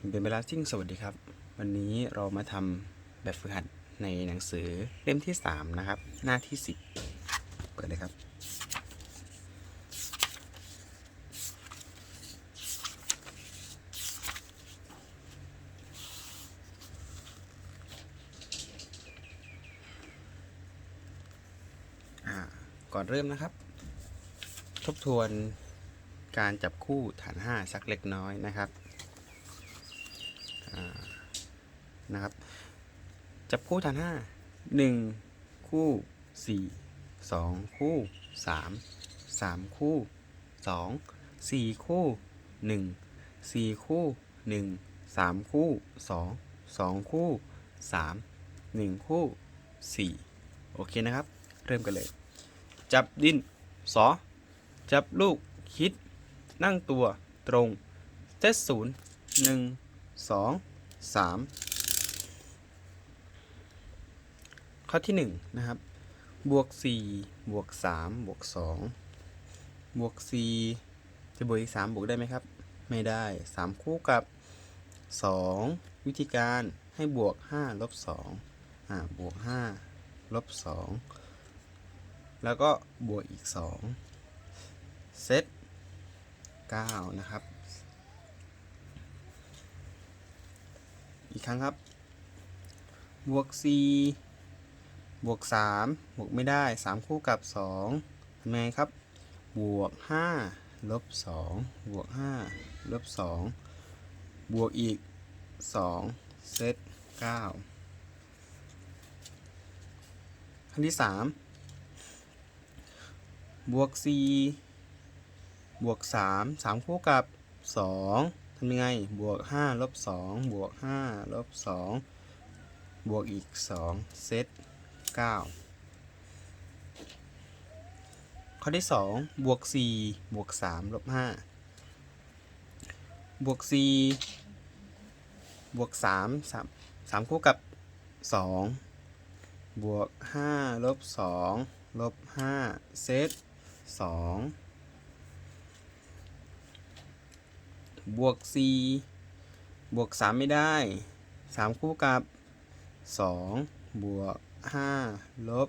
เป็นเวลาซิ่งสวัสดีครับ วันนี้เรามาทำแบบฝึกหัดในหนังสือเล่มที่ 3 นะครับ หน้าที่ 10 เปิดเลยครับ ก่อนเริ่มนะครับ ทบทวนการจับคู่ฐาน 5 สักเล็กน้อยนะครับ อ่า นะครับ จับคู่ฐานห้าหนึ่งคู่สี่สองคู่สามสามคู่สองสี่คู่หนึ่งสี่คู่หนึ่งสามคู่สองสองคู่สามหนึ่งคู่สี่โอเคนะครับ เริ่มกันเลย จับดินสอจับลูกคิด นั่งตัวตรงเซตศูนย์หนึ่งสองสาม ข้อที่หนึ่งนะครับ บวกสี่บวกสามบวกสองบวกสี่จะบวกอีกสามบวกได้ไหมครับ ไม่ได้สามคู่กับสองวิธีการให้บวกห้าลบสองอ่าบวกห้าลบสองแล้วก็บวกอีกสองเซตเก้านะครับ อีกครั้งครับ บวก4 บวก3บวกไม่ได้ 3 คู่กับ2ทำไงครับ บวก5ลบ2บวก5ลบ2บวกอีก 2 เซต9ขั้นที่ 3 บวก 4 บวก 3 3 คู่กับ 2ทำยังไง บวก5ลบ2บวก5ลบ2บวกอีก 2 เซต9 ข้อที่ 2 บวก 4 บวก 3 ลบ 5 บวก 4 บวก 3 3 3 คู่กับ 2 บวก 5 ลบ 2 ลบ 5 เซต 2 บวก 4 บวก 3 ไม่ได้ 3 คู่กับ 2 บวก 5ลบ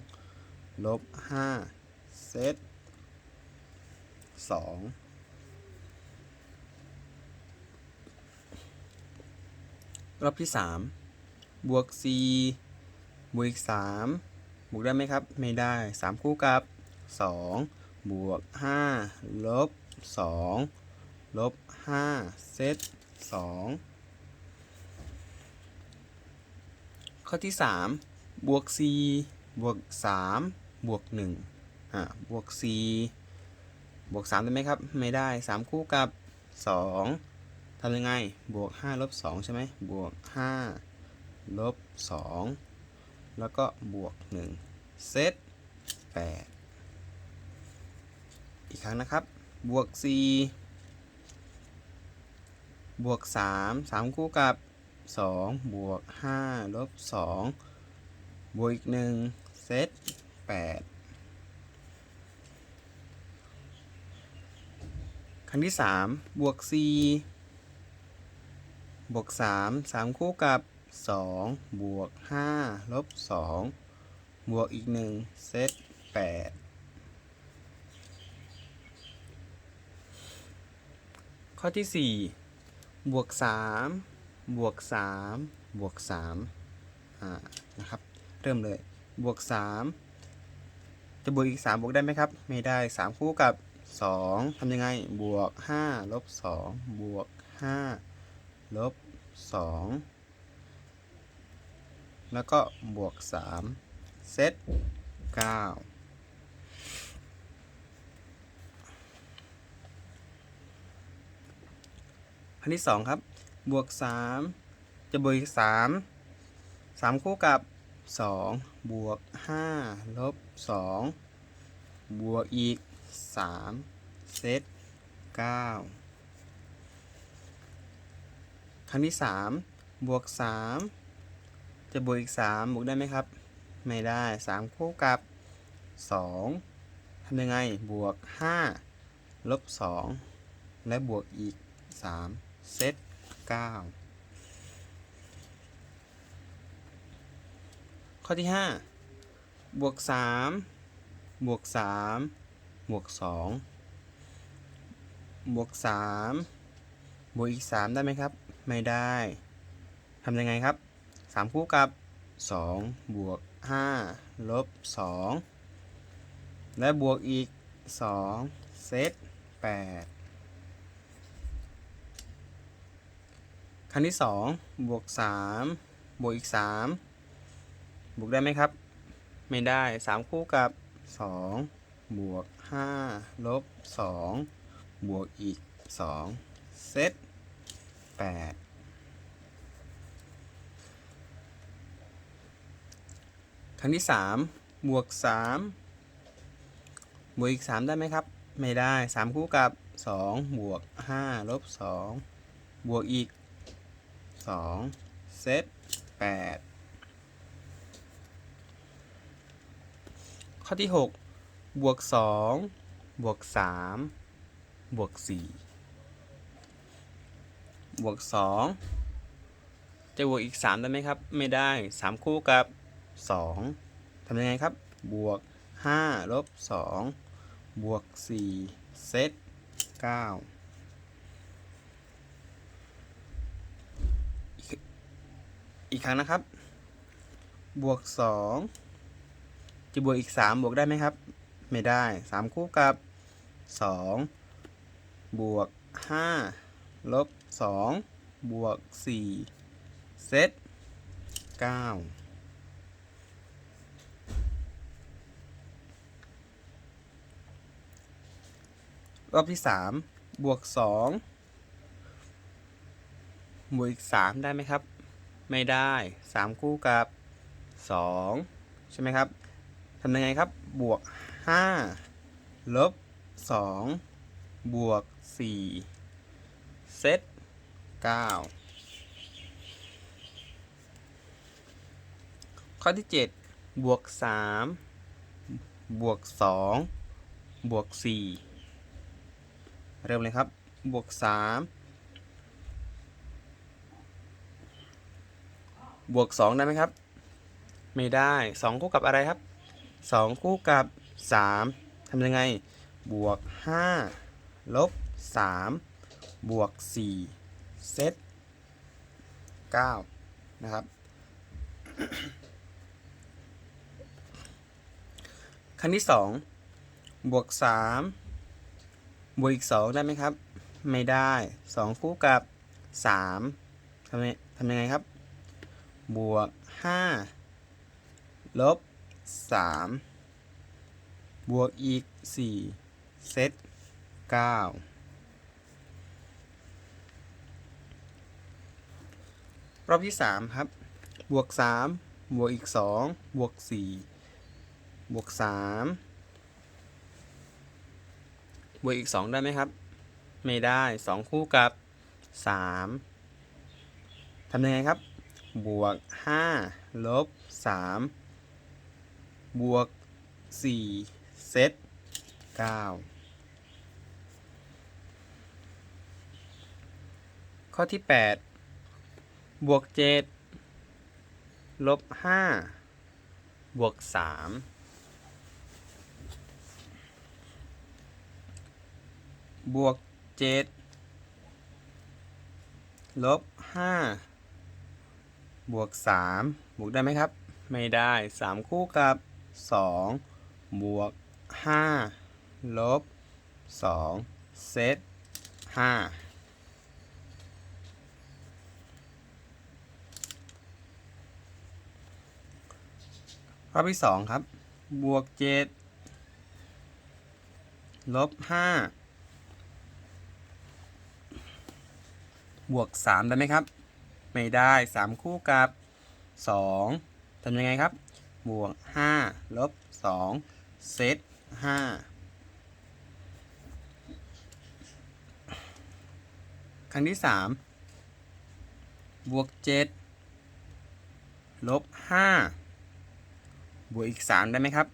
2ลบ5เซต2รอบที่3บวก4บวกอีก3บวกได้ไหมครับ ไม่ได้3คู่กับ2บวก5ลบ2ลบ5เซต2 ข้อที่ 3 บวก4บวก 3 บวก1อ่าบวก4บวก 3 ได้ไหมครับ ไม่ได้ 3 คู่กับ 2ทำยังไง บวก5ลบ2ใช่ไหมบวก5ลบ2แล้วก็บวก 1 เซต8อีกครั้งนะครับ บวก 4 บวก 3 3 คู่กับ 2 บวก 5 ลบ 2 บวกอีก 1 เซต8ครั้งที่ 3 บวก 4 บวก 3 3 คู่กับ 2 บวก 5 ลบ 2 บวกอีก 1 เซต8ข้อที่ 4 บวก 3 บวก3บวก3นะครับ เริ่มเลย บวก 3 จะบวกอีก 3 บวกได้ไหมครับ ไม่ได้ 3 คู่กับ 2ทำยังไง บวก5ลบ2บวก5ลบ2แล้วก็บวก 3 เซต9อันที่2ครับ บวก 3 จะบวกอีก 3 3 คู่กับ 2 บวก 5 ลบ 2 บวกอีก 3 เซต 9 ครั้งที่ 3 บวก 3 จะบวกอีก 3 บวกได้ไหมครับ ไม่ได้ 3 คู่กับ 2ทำยังไง บวก 5 ลบ 2 และบวกอีก 3 เซต เก้าข้อที่ห้าบวกสามบวกสามบวกสองบวกสามบวกอีกสามได้ไหมครับ ไม่ได้ทำยังไงครับสามคู่กับสองบวกห้าลบสองและบวกอีกสองเซตแปด ครั้งที่สองบวกสามบวกอีกสามบวกได้ไหมครับ ไม่ได้สามคู่กับสองบวกห้าลบสองบวกอีกสองเซตแปดครั้งที่สามบวกสามบวกอีกสามได้ไหมครับ ไม่ได้สามคู่กับสองบวกห้าลบสองบวกอีก สองเซตแปดข้อที่หกบวกสองบวกสามบวกสี่บวกสองจะบวกอีกสามได้ไหมครับ ไม่ได้สามคู่กับสองทำยังไงครับ บวกห้าลบสองบวกสี่เซตเก้าอีก อีกครั้งนะครับ บวกสองจะบวกอีกสามบวกได้ไหมครับ ไม่ได้สามคู่กับสองบวกห้าลบสองบวกสี่เซตเก้ารอบที่สามบวกสองบวกอีกสามได้ไหมครับ ไม่ได้ 3 คู่กับ 2 ใช่ไหมครับทำยังไงครับ บวก 5 ลบ 2 บวก 4 เซต 9 ข้อที่ 7 บวก 3 บวก 2 บวก 4 เริ่มเลยครับ บวก 3 บวกสองได้ไหมครับ ไม่ได้สองคู่กับอะไรครับสองคู่กับสามทำยังไง บวกห้าลบสามบวกสี่เซตเก้านะครับครั้งที่สองบวกสามบวกอีกสองได้ไหมครับ ไม่ได้สองคู่กับสามทำไงทำยังไงครับ บวกห้าลบสามบวกอีกสี่เซตเก้ารอบที่สามครับ บวกสามบวกอีกสองบวกสี่บวกสามบวกอีกสองได้ไหมครับ ไม่ได้สองคู่กับสามทำยังไงครับ บวกห้าลบสามบวกสี่เซตเก้าข้อที่แปดบวกเจ็ดลบห้าบวกสามบวกเจ็ดลบห้า บวกสามบวกได้ไหมครับ ไม่ได้สามคู่กับสองบวกห้าลบสองเซตห้าข้อที่สองครับ บวกเจ็ดลบห้าบวกสามได้ไหมครับ ไม่ได้สามคู่กับสองทำยังไงครับ บวกห้าลบสองเซตห้าครั้งที่สามบวกเจ็ดลบห้าบวกอีกสามได้ไหมครับ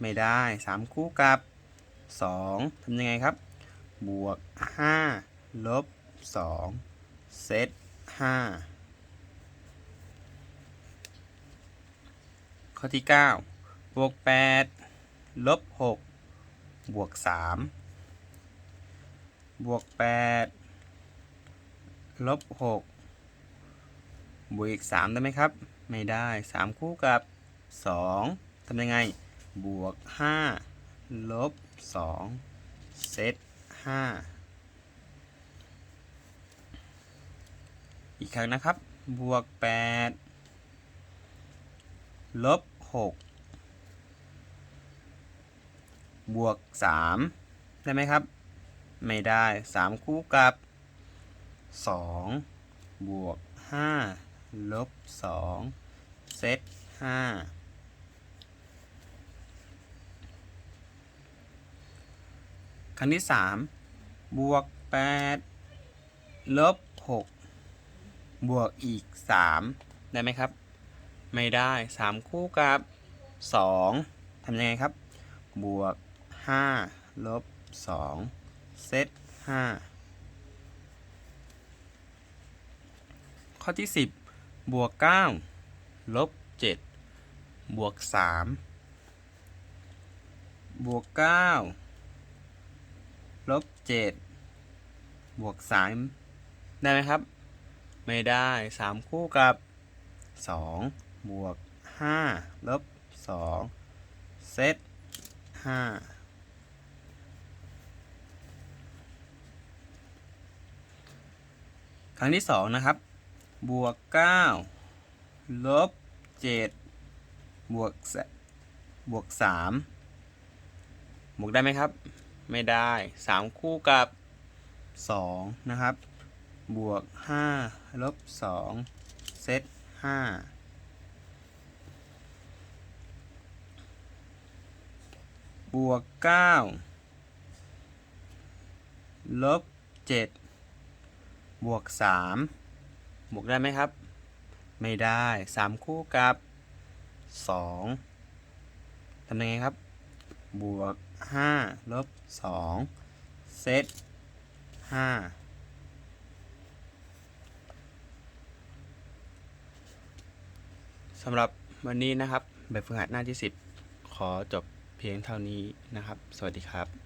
ไม่ได้สามคู่กับสองทำยังไงครับ บวกห้าลบสองเซต ห้าข้อที่9บวก8ลบ6บวก3บวก8ลบ6บวกอีก3ได้ไหมครับ ไม่ได้3คู่กับ2ทำยังไง บวก5ลบ2เซต5 อีกครั้งนะครับ บวก 8 ลบ 6 บวก 3 ได้ไหมครับ ไม่ได้ 3 คู่กับ 2 บวก 5 ลบ 2 เซต 5ครั้งที่ 3 บวก 8 ลบ 6 บวกอีก 3 ได้ไหมครับ ไม่ได้ 3 คู่กับ 2 ทำยังไงครับ บวก 5 ลบ 2 เซต 5 ข้อที่ 10 บวก 9 ลบ 7 บวก 3 บวก 9 ลบ 7 บวก 3 ได้ไหมครับ ไม่ได้3คู่กับ2บวก5ลบ2เซต5ครั้งที่2นะครับ บวก9ลบ7บวกบวก3บวกได้ไหมครับ ไม่ได้3คู่กับ2นะครับ บวก5 ลบ2เซต5บวก9ลบ7บวก3บวกได้ไหมครับ ไม่ได้3คู่กับ2ทำยังไงครับ บวก5ลบ2เซต5 สำหรับวันนี้นะครับ แบบฝึกหัดหน้าที่ 10 ขอจบเพียงเท่านี้นะครับ สวัสดีครับ